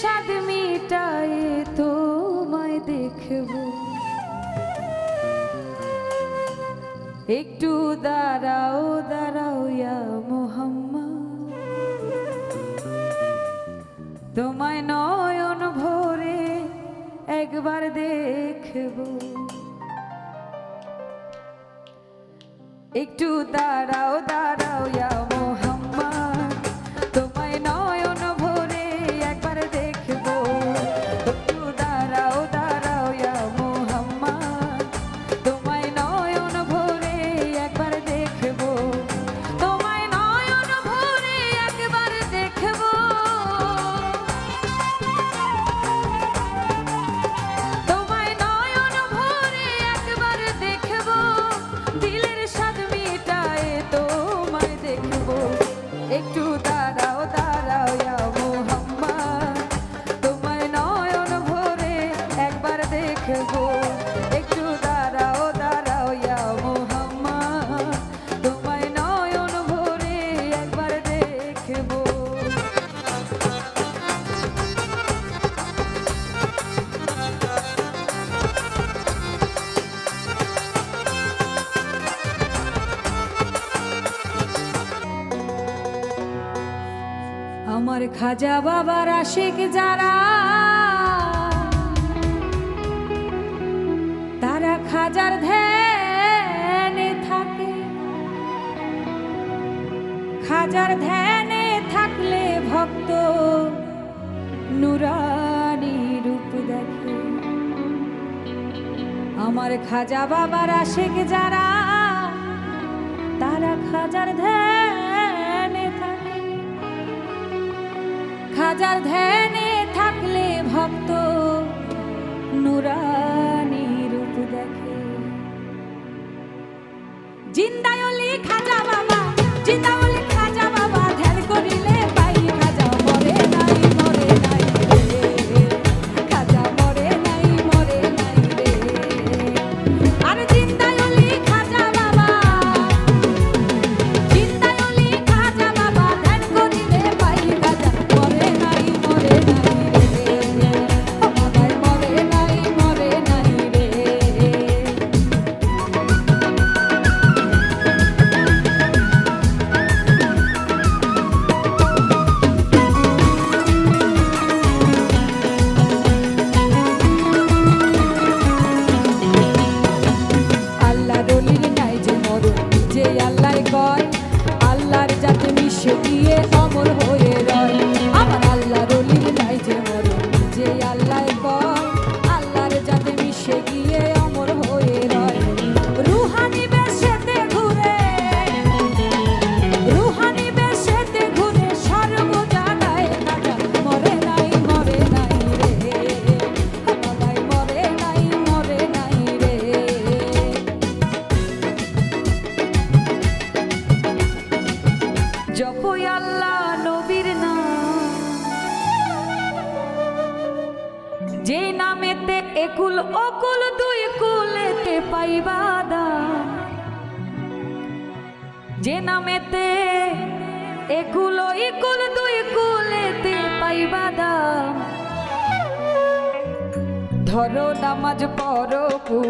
স্বাদ মিটায় তোমায় দেখব। একটু দাঁড়াও দাঁড়াও ইয়া মোহাম্মা তোমায় নয়ন ভরে একবার দেখব। একটু দাঁড়াও দাঁড়াও ইয়া আমার খাজা বাবার আশেক যারা তারা খাজার ধ্যানে থাকে। খাজার ধ্যানে থাকলে ভক্ত নুরানি রূপ দেখে। আমার খাজা বাবার আশেক যারা তারা খাজার ধ্যানে খাজার ধ্যানে থাকলে ভক্ত নুরানি রূপ দেখে। জিন্দায়লি খাজা বাবা, জিন্দায়লি খাজা বাবা, ধ্যান করিলে পাই মরে নাই মরে নাই মরে আর নামেতে একুল, অকুল, দুই কুলেতে পাইবা দাম যে নামেতে একুল, ইকুল, দুই কুলেতে পাইবা দাম ধরো নামাজ পড়ো পুরা